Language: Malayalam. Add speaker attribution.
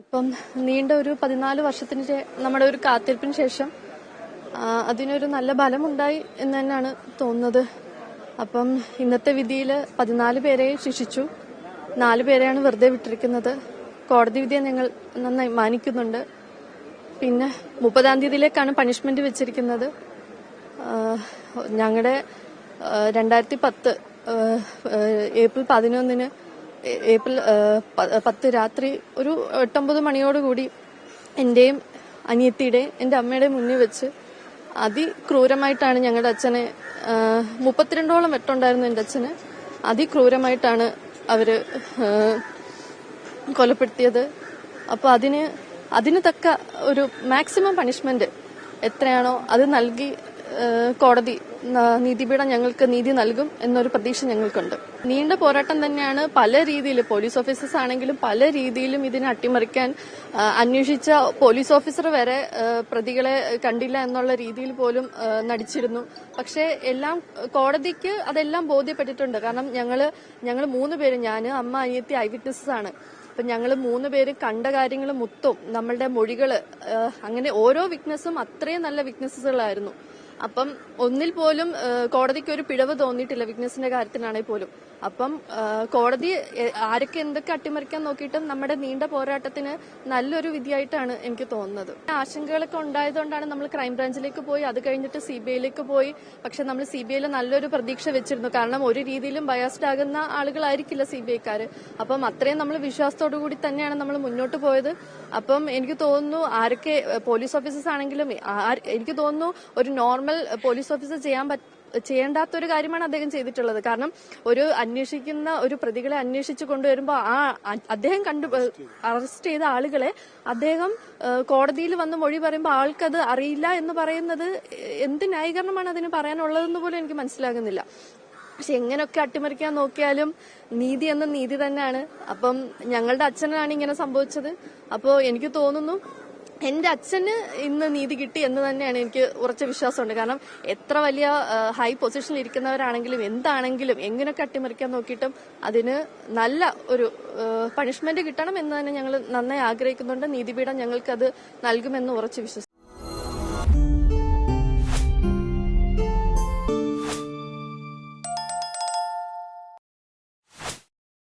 Speaker 1: ഇപ്പം നീണ്ട ഒരു പതിനാല് വർഷത്തിന് നമ്മുടെ ഒരു കാത്തിരിപ്പിന് ശേഷം അതിനൊരു നല്ല ബലമുണ്ടായി എന്ന് തന്നെയാണ് തോന്നുന്നത്. അപ്പം ഇന്നത്തെ വിധിയിൽ പതിനാല് പേരെ ശിക്ഷിച്ചു. നാല് പേരെയാണ് വെറുതെ വിട്ടിരിക്കുന്നത്. കോടതി വിധിയെ ഞങ്ങൾ നന്നായി മാനിക്കുന്നുണ്ട്. പിന്നെ മുപ്പതാം തീയതിയിലേക്കാണ് പണിഷ്മെന്റ് വെച്ചിരിക്കുന്നത്. ഞങ്ങളുടെ രണ്ടായിരത്തി പത്ത് ഏപ്രിൽ പതിനൊന്നിന് ഏപ്രിൽ പത്ത് രാത്രി ഒരു എട്ടൊമ്പത് മണിയോടുകൂടി എന്റെയും അനിയത്തിയുടെ എന്റെ അമ്മയുടെ മുന്നിൽ വെച്ച് അതിക്രൂരമായിട്ടാണ് ഞങ്ങളുടെ അച്ഛനെ മുപ്പത്തിരണ്ടോളം വെട്ടുണ്ടായിരുന്നു എന്റെ അച്ഛന്. അതിക്രൂരമായിട്ടാണ് അവർ കൊലപ്പെടുത്തിയത്. അപ്പോൾ അതിന് അതിന് തക്ക ഒരു മാക്സിമം പണിഷ്മെന്റ് എത്രയാണോ അത് നൽകി കോടതി നീതിപീഠം ഞങ്ങൾക്ക് നീതി നൽകും എന്നൊരു പ്രതീക്ഷ ഞങ്ങൾക്കുണ്ട്. നീണ്ട പോരാട്ടം തന്നെയാണ് പല രീതിയിൽ പോലീസ് ഓഫീസേഴ്സ് ആണെങ്കിലും പല രീതിയിലും ഇതിനെ അട്ടിമറിക്കാൻ അന്വേഷിച്ച പോലീസ് ഓഫീസർ വരെ പ്രതികളെ കണ്ടില്ല എന്നുള്ള രീതിയിൽ പോലും നടിച്ചിരുന്നു. പക്ഷേ എല്ലാം കോടതിക്ക് അതെല്ലാം ബോധ്യപ്പെട്ടിട്ടുണ്ട്. കാരണം ഞങ്ങൾ ഞങ്ങൾ മൂന്ന് പേര് ഞാൻ അമ്മ അനിയത്തി ഐ വിറ്റ്നസസ് ആണ്. അപ്പം ഞങ്ങൾ മൂന്ന് പേര് കണ്ട കാര്യങ്ങൾ മുത്തും നമ്മളുടെ മൊഴികൾ അങ്ങനെ ഓരോ വിറ്റ്നസും അത്രയും നല്ല വിറ്റ്നസ്സുകളായിരുന്നു. അപ്പം ഒന്നിൽ പോലും കോടതിക്ക് ഒരു പിഴവ് തോന്നിയിട്ടില്ല വിഘ്നസിന്റെ കാര്യത്തിലാണെങ്കിൽ പോലും. അപ്പം കോടതി ആരൊക്കെ എന്തൊക്കെ അട്ടിമറിക്കാൻ നോക്കിയിട്ടും നമ്മുടെ നീണ്ട പോരാട്ടത്തിന് നല്ലൊരു വിധിയായിട്ടാണ് എനിക്ക് തോന്നുന്നത്. ആശങ്കകളൊക്കെ ഉണ്ടായതുകൊണ്ടാണ് നമ്മൾ ക്രൈംബ്രാഞ്ചിലേക്ക് പോയി അത് കഴിഞ്ഞിട്ട് സി ബി ഐയിലേക്ക് പോയി. പക്ഷെ നമ്മൾ സി ബി ഐയിൽ നല്ലൊരു പ്രതീക്ഷ വെച്ചിരുന്നു. കാരണം ഒരു രീതിയിലും ബയാസ്ഡ് ആകുന്ന ആളുകളായിരിക്കില്ല സി ബി ഐക്കാർ അപ്പം അത്രയും നമ്മൾ വിശ്വാസത്തോടു കൂടി തന്നെയാണ് നമ്മൾ മുന്നോട്ട് പോയത്. അപ്പം എനിക്ക് തോന്നുന്നു ആരൊക്കെ പോലീസ് ഓഫീസേഴ്സ് ആണെങ്കിലും എനിക്ക് തോന്നുന്നു ഒരു നോർമൽ പോലീസ് ഓഫീസർ ചെയ്യാൻ പറ്റും ചെയ്യേണ്ടാത്ത ഒരു കാര്യമാണ് അദ്ദേഹം ചെയ്തിട്ടുള്ളത്. കാരണം ഒരു അന്വേഷിക്കുന്ന ഒരു പ്രതികളെ അന്വേഷിച്ചു കൊണ്ടുവരുമ്പോൾ ആ അദ്ദേഹം കണ്ടു അറസ്റ്റ് ചെയ്ത ആളുകളെ അദ്ദേഹം കോടതിയിൽ വന്ന് മൊഴി പറയുമ്പോൾ ആൾക്കത് അറിയില്ല എന്ന് പറയുന്നത് എന്ത് ന്യായീകരണമാണ് അതിന് പറയാനുള്ളതെന്ന് പോലും എനിക്ക് മനസ്സിലാകുന്നില്ല. പക്ഷെ എങ്ങനെയൊക്കെ അട്ടിമറിക്കാൻ നോക്കിയാലും നീതി എന്ന നീതി തന്നെയാണ്. അപ്പം ഞങ്ങളുടെ അച്ഛനാണ് ഇങ്ങനെ സംഭവിച്ചത്. അപ്പോൾ എനിക്ക് തോന്നുന്നു എന്റെ അച്ഛന് ഇന്ന് നീതി കിട്ടി എന്ന് തന്നെയാണ് എനിക്ക് ഉറച്ച വിശ്വാസമുണ്ട്. കാരണം എത്ര വലിയ ഹൈ പൊസിഷനിൽ ഇരിക്കുന്നവരാണെങ്കിലും എന്താണെങ്കിലും എങ്ങനെയൊക്കെ അട്ടിമറിക്കാൻ നോക്കിയിട്ടും അതിന് നല്ല ഒരു പണിഷ്മെന്റ് കിട്ടണം എന്ന് തന്നെ ഞങ്ങൾ നന്നായി ആഗ്രഹിക്കുന്നുണ്ട്. നീതിപീഠം ഞങ്ങൾക്ക് അത് നൽകുമെന്ന് ഉറച്ചു വിശ്വസിക്കുന്നു.